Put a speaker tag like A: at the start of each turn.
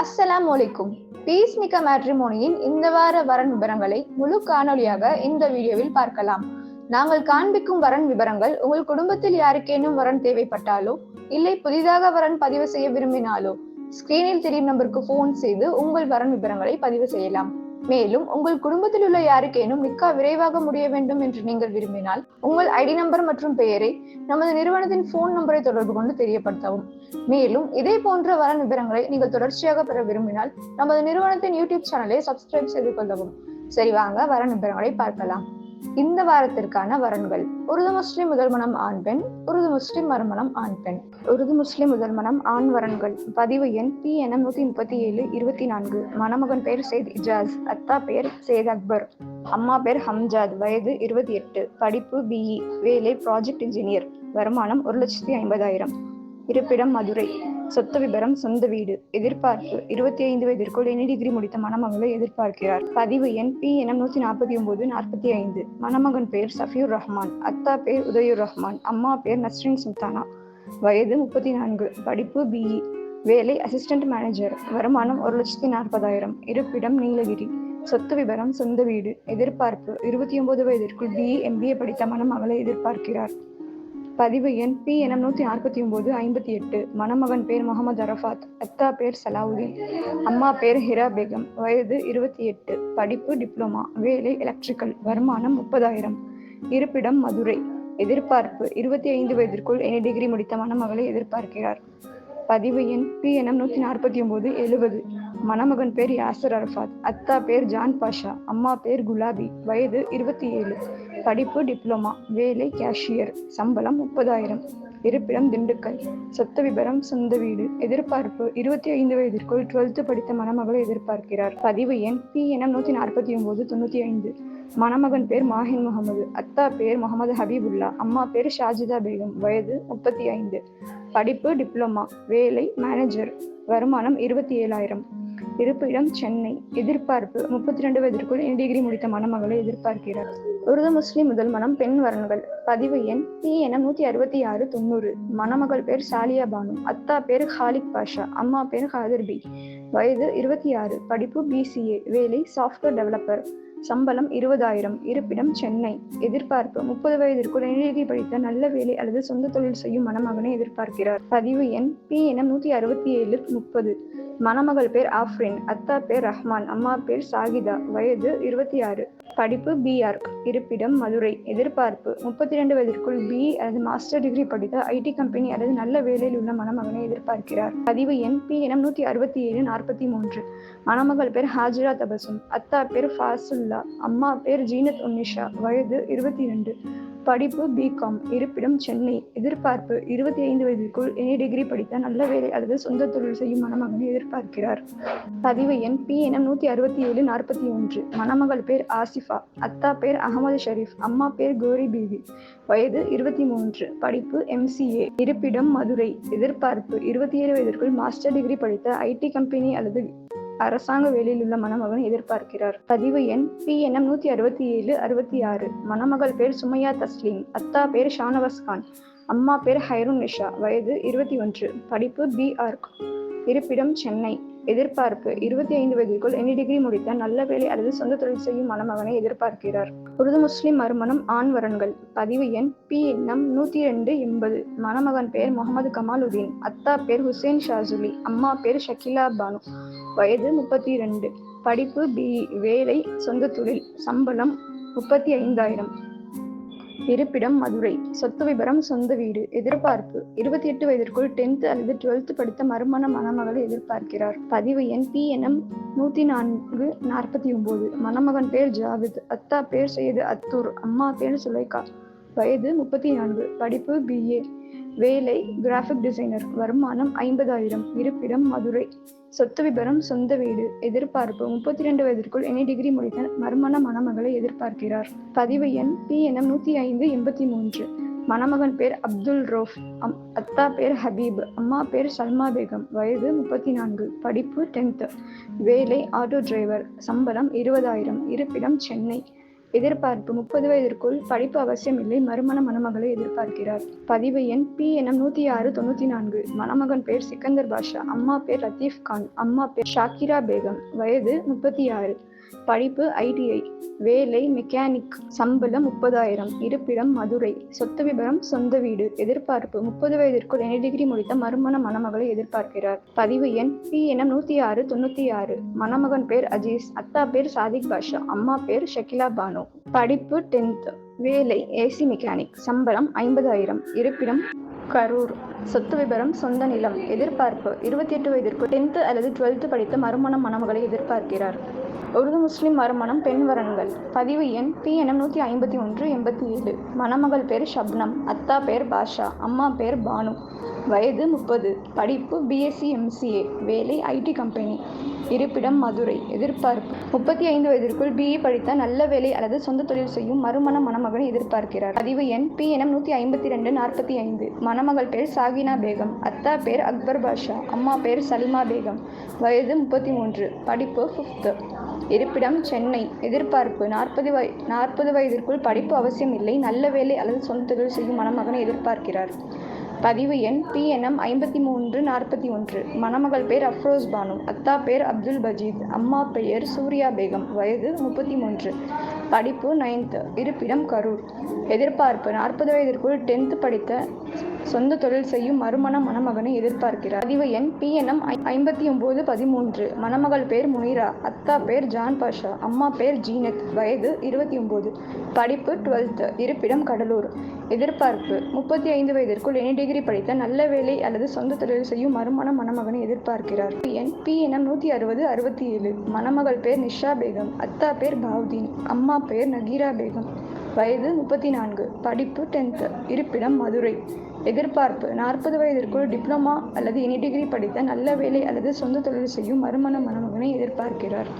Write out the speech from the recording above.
A: அஸ்ஸலாம் வலைக்கும் பீஸ் மிக்க மேட்ரிமோனியின் இந்த வார வரன் விவரங்களை முழு காணொளியாக இந்த வீடியோவில் பார்க்கலாம். நாங்கள் காண்பிக்கும் வரன் விவரங்கள் உங்கள் குடும்பத்தில் யாருக்கேனும் வரன் தேவைப்பட்டாலோ இல்லை புதிதாக வரன் பதிவு செய்ய விரும்பினாலோ ஸ்கிரீனில் தெரியும் நம்பருக்கு ஃபோன் செய்து உங்கள் வரன் விவரங்களை பதிவு செய்யலாம். மேலும் உங்கள் குடும்பத்தில் உள்ள யாருக்கேனும் நிக்கா விரைவாக முடிய வேண்டும் என்று நீங்கள் விரும்பினால் உங்கள் ஐடி நம்பர் மற்றும் பெயரை நமது நிறுவனத்தின் ஃபோன் நம்பரை தொடர்பு கொண்டு தெரியப்படுத்தவும். மேலும் இதே போன்ற வரன் விவரங்களை நீங்கள் தொடர்ச்சியாக பெற விரும்பினால் நமது நிறுவனத்தின் யூடியூப் சேனலை சப்ஸ்கிரைப் செய்து கொள்ளவும். சரி வாங்க வரன் விவரங்களை பார்க்கலாம். இந்த வாரத்திற்கான வரன்கள். உருது முஸ்லிம் முதல் மனம் ஆண் பெண் உருது முஸ்லிம் மறுமணம் ஆண் பெண். உருது முஸ்லிம் முதல் மனம் ஆண் வரன்கள். பதிவு எண் பி என நூத்தி முப்பத்தி ஏழு இருபத்தி நான்கு. மணமகன் பெயர் சேத் இஜாஸ் அத்தா பெயர் சேத் அக்பர். அம்மா பேர் ஹம்ஜாத் வயது இருபத்தி எட்டு. படிப்பு பிஇ வேலை ப்ராஜெக்ட் இன்ஜினியர் வருமானம் ஒரு லட்சத்தி ஐம்பதாயிரம். இருப்பிடம் மதுரை. சொத்து விபரம் சொந்த வீடு. எதிர்பார்ப்பு. இருபத்தி ஐந்து வயதிற்குள் எனி டிகிரி முடித்த மணமகளை எதிர்பார்க்கிறார். பதிவு எண் பி என நூத்தி நாற்பத்தி ஒன்பது நாற்பத்தி ஐந்து. மணமகன் பெயர் சஃபியூர் ரஹ்மான். அத்தா பேர் உதயூர் ரஹ்மான். அம்மா பேர் நஸ்ரின் சுல்தானா. வயது முப்பத்தி நான்கு. படிப்பு பிஇ வேலை அசிஸ்டன்ட் மேனேஜர் வருமானம் ஒரு லட்சத்தி நாற்பதாயிரம். இருப்பிடம் நீலகிரி. சொத்து விபரம் சொந்த வீடு. எதிர்பார்ப்பு. இருபத்தி ஒன்பது வயதிற்குள் பிஇ எம்பிஏ படித்த மணமகளை எதிர்பார்க்கிறார். பதிவு எண் பி எனம் நூத்தி நாற்பத்தி ஒன்பது ஐம்பத்தி எட்டு. மணமகன் பேர் முகமது அரஃபாத் அத்தா பேர் சலாவுதீன். அம்மா பேர் ஹிரா பேகம். வயது இருபத்தி எட்டு. படிப்பு டிப்ளமா. வேலை எலக்ட்ரிக்கல் வருமானம் முப்பதாயிரம். இருப்பிடம் மதுரை. எதிர்பார்ப்பு. இருபத்தி ஐந்து வயதிற்குள் எனி டிகிரி முடித்த மணமகளை எதிர்பார்க்கிறார். பதிவு எண் பி எனம் நூத்தி நாற்பத்தி ஒன்பது எழுபது. மணமகன் பேர் யாசர் அரஃபாத் அத்தா பேர் ஜான் பாஷா அம்மா பேர் குலாபி வயது இருபத்தி ஏழு. படிப்பு டிப்ளமா வேலை கேஷியர் சம்பளம் முப்பதாயிரம். இருப்பிடம் திண்டுக்கல். சொத்து விபரம் சொந்த வீடு. எதிர்பார்ப்பு இருபத்தி ஐந்து வயதிற்குள் டுவெல்த்து படித்த மணமகளை எதிர்பார்க்கிறார். பதிவு எண் பி என நூத்தி நாற்பத்தி ஒன்பது தொண்ணூற்றி ஐந்து. மணமகன் பேர் மாஹின் முகமது அத்தா பேர் முகமது ஹபீபுல்லா அம்மா பேர் ஷாஜிதா பேகம் வயது முப்பத்தி ஐந்து. படிப்பு டிப்ளமா வேலை மேனேஜர் வருமானம் இருபத்தி ஏழாயிரம். இருப்பிடம் சென்னை. எதிர்பார்ப்பு. முப்பத்தி ரெண்டு வயதிற்குள் டிகிரி முடித்த மணமகளை எதிர்பார்க்கிறார். உருது முஸ்லிம் முதல் மனம் பெண் வரன்கள். பதிவு எண் பி என நூத்தி அறுபத்தி ஆறு தொண்ணூறு. மணமகள் பேர் சாலியா பானு. அத்தா பேர் ஹாலிக் பாஷா. அம்மா பேர் ஹாதர் பி. வயது இருபத்தி ஆறு படிப்பு பிசிஏ வேலை சாஃப்ட்வேர் டெவலப்பர் சம்பளம் இருபதாயிரம். இருப்பிடம் சென்னை எதிர்பார்ப்பு முப்பது வயதிற்குள் இணையகி படித்த நல்ல வேலை அல்லது சொந்த தொழில் செய்யும் மணமகனை எதிர்பார்க்கிறார். பதிவு எண் பி எனம் நூத்தி அறுபத்தி ஏழு முப்பது. மணமகள் பேர் ஆஃப்ரின் அத்தா பேர் ரஹ்மான் அம்மா பேர் சாகிதா வயது இருபத்தி ஆறு படிப்பு பிஆர் இருப்பிடம் மதுரை எதிர்பார்ப்பு முப்பத்தி ரெண்டு வயதிற்குள் பி அல்லது மாஸ்டர் டிகிரி படித்த ஐடி கம்பெனி அல்லது நல்ல வேலையில் உள்ள மணமகனை எதிர்பார்க்கிறார். பதிவு எண் பி எனம் நூத்தி அறுபத்தி ஏழு நாற்பத்தி மூன்று. மணமகள் பேர் ஹாஜிரா தபசும் அத்தா பேர் ஃபாசுல்லா அம்மா பேர் ஜீனத் உன்னிஷா வயது இருபத்தி ரெண்டு படிப்பு பிகாம் இருப்பிடம் சென்னை. எதிர்பார்ப்பு இருபத்தி ஐந்து வயதிற்குள் எனி டிகிரி படித்த நல்ல வேலை அல்லது சொந்த தொழில் செய்யும் மணமகனை எதிர்பார்க்கிறார். பதிவு எண் பி என நூத்தி அறுபத்தி ஏழு நாற்பத்தி ஒன்று. மணமகள் பேர் ஆசிஃபா. அத்தா பேர் அகமது ஷரீஃப் அம்மா பேர் கோரி பீவி வயது இருபத்தி மூன்று. படிப்பு எம்சிஏ இருப்பிடம் மதுரை. எதிர்பார்ப்பு இருபத்தி ஏழு வயதிற்குள் மாஸ்டர் டிகிரி படித்த ஐடி கம்பெனி அல்லது அரசாங்க வேலையில் உள்ள மணமகன் எதிர்பார்க்கிறார். பதிவு எண் பி என் நூத்தி அறுபத்தி ஏழு அறுபத்தி ஆறு மணமகள் பேர் சுமையா தஸ்லீம் அத்தா பேர் ஷானவாஸ் கான் அம்மா பேர் ஹைருன் நிஷா வயது இருபத்தி ஒன்று. படிப்பு பிஆர்க் இருப்பிடம் சென்னை. எதிர்பார்ப்பு. இருபத்தி ஐந்து வயதிற்குள் எனி டிகிரி முடித்த நல்ல வேலை அல்லது சொந்த தொழில் செய்யும் மணமகனை எதிர்பார்க்கிறார். உருது முஸ்லிம் மறுமணம் ஆண் வரன்கள். பதிவு எண் பி எண்ணம் நூத்தி ரெண்டு எண்பது. மணமகன் பெயர் முகமது கமாலுதீன். அத்தா பேர் ஹுசேன் ஷாசுலி அம்மா பேர் ஷக்கிலா பானு. வயது முப்பத்தி ரெண்டு. படிப்பு பி வேலை சொந்த தொழில். சம்பளம் முப்பத்தி ஐந்தாயிரம். இருப்பிடம் மதுரை. சொத்து விபரம் சொந்த வீடு. எதிர்பார்ப்பு. இருபத்தி எட்டு வயதிற்குள் டென்த் அல்லது டுவெல்த் படித்த மறுமண மணமகளை எதிர்பார்க்கிறார். பதிவு எண் பி எனம் நூத்தி நான்கு நாற்பத்தி ஒன்பது மணமகன் பேர் ஜாவித். அத்தா பேர் செய்து அத்தூர். அம்மா பேர் சுலைகா. வயது முப்பத்தி நான்கு படிப்பு பிஏ வேலை கிராஃபிக் டிசைனர் வருமானம் ஐம்பதாயிரம். இருப்பிடம் மதுரை. சொத்து விபரம் சொந்த வீடு எதிர்பார்ப்பு. முப்பத்தி ரெண்டு வயதிற்குள் எனி டிகிரி முடித்த மர்மண மணமகளை எதிர்பார்க்கிறார். பதிவு எண் பி எனம் நூத்தி ஐந்து எண்பத்தி மூன்று. மணமகன் பேர் அப்துல் ரோஃப் அம் அத்தா பேர் ஹபீப் அம்மா பேர் சல்மா பேகம். வயது முப்பத்தி நான்கு. படிப்பு டென்த் வேலை ஆட்டோ டிரைவர் சம்பளம் இருபதாயிரம். இருப்பிடம் சென்னை. எதிர்பார்ப்பு முப்பது வயதிற்குள் படிப்பு அவசியம் இல்லை மறுமண மணமகளை எதிர்பார்க்கிறார். பதிவு எண் பி எனம் நூத்தி ஆறு தொண்ணூத்தி நான்கு. மணமகன் பேர் சிக்கந்தர் பாஷா. அம்மா பேர் லத்தீப் கான். அம்மா பேர் ஷாக்கிரா பேகம். வயது முப்பத்தி ஆறு. படிப்பு ஐடிஐ வேலை மெக்கானிக் சம்பளம் முப்பதாயிரம். இருப்பிடம் மதுரை. சொத்து விபரம் சொந்த வீடு. எதிர்பார்ப்பு. முப்பது வயதிற்குள் என டிகிரி முடித்த மறுமண மணமகளை எதிர்பார்க்கிறார். பதிவு எண் பி எனம் நூத்தி ஆறு தொண்ணூத்தி ஆறு மணமகன் பேர் அஜீஸ். அத்தா பேர் சாதிக் பாஷா. அம்மா பேர் ஷக்கிலா பானு. படிப்பு டென்த் வேலை ஏசி மெக்கானிக் சம்பளம் ஐம்பதாயிரம். இருப்பிடம் கரூர். சொத்து விபரம் சொந்த நிலம். எதிர்பார்ப்பு. இருபத்தி எட்டு வயதிற்கு டென்த்து அல்லது டுவெல்த்து படித்த மறுமணம் மணமகளை எதிர்பார்க்கிறார். உருது முஸ்லிம் மறுமணம் பெண் வரன்கள். பதிவு எண் பி எனம் நூற்றி ஐம்பத்தி ஒன்று எண்பத்தி ஏழு. மணமகள் பேர் ஷப்னம் அத்தா பேர் பாஷா அம்மா பேர் பானு. வயது முப்பது. படிப்பு பிஎஸ்சி எம்சிஏ வேலை ஐடி கம்பெனி இருப்பிடம் மதுரை. எதிர்பார்ப்பு. முப்பத்தி ஐந்து வயதிற்குள் பிஇ படித்த நல்ல வேலை அல்லது சொந்த தொழில் செய்யும் மறுமண மணமகனை எதிர்பார்க்கிறார். பதிவு எண் பி எனம் நூற்றி ஐம்பத்தி ரெண்டு நாற்பத்தி ஐந்து மணமகள் பேர் சாகினா பேகம். அத்தா பேர் அக்பர் பாஷா. அம்மா பேர் சல்மா பேகம். வயது முப்பத்தி மூன்று படிப்பு ஃபிஃப்த்து இருப்பிடம் சென்னை. எதிர்பார்ப்பு. நாற்பது வய நாற்பது வயதிற்குள் படிப்பு அவசியம் இல்லை. நல்ல வேலை அல்லது சொந்த தொழில் செய்யும் மணமகனை எதிர்பார்க்கிறார். பதிவு எண் பிஎன்எம் ஐம்பத்தி மூன்று நாற்பத்தி ஒன்று மணமகள் பேர் அஃப்ரோஸ் பானு. அத்தா பேர் அப்துல் பஜீத். அம்மா பெயர் சூர்யா பேகம். வயது முப்பத்தி மூன்று படிப்பு நைன்த்து இருப்பிடம் கரூர். எதிர்பார்ப்பு. நாற்பது வயதிற்குள் டென்த்து படித்த சொந்த தொழில் செய்யும் மறுமண மணமகனை எதிர்பார்க்கிறார். பதிவு எண் பிஎன்எம் ஐம்பத்தி ஒம்பது பதிமூன்று. மணமகள் பேர் முனிரா. அத்தா பேர் ஜான் பாஷா. அம்மா பேர் ஜீனத். வயது இருபத்தி ஒம்பது படிப்பு டுவெல்த்து இருப்பிடம் கடலூர். எதிர்பார்ப்பு. முப்பத்தி ஐந்து வயதிற்குள் எனி டிகிரி படித்த நல்ல வேலை அல்லது சொந்த தொழில் செய்யும் மறுமண மணமகனை எதிர்பார்க்கிறார். எண் பிஎன்எம் நூற்றி அறுபது அறுபத்தி ஏழு. மணமகள் பேர் நிஷா பேகம். அத்தா பேர் பாவுதீன். அம்மா பெயர் நகீரா பேகம். வயது முப்பத்தி நான்கு படிப்பு டென்த்து இருப்பிடம் மதுரை. எதிர்பார்ப்பு. நாற்பது வயதிற்குள் டிப்ளமா அல்லது எனி டிகிரி படித்த நல்ல வேலை அல்லது சொந்த தொழில் செய்யும் மறுமண மணமகனை எதிர்பார்க்கிறார்.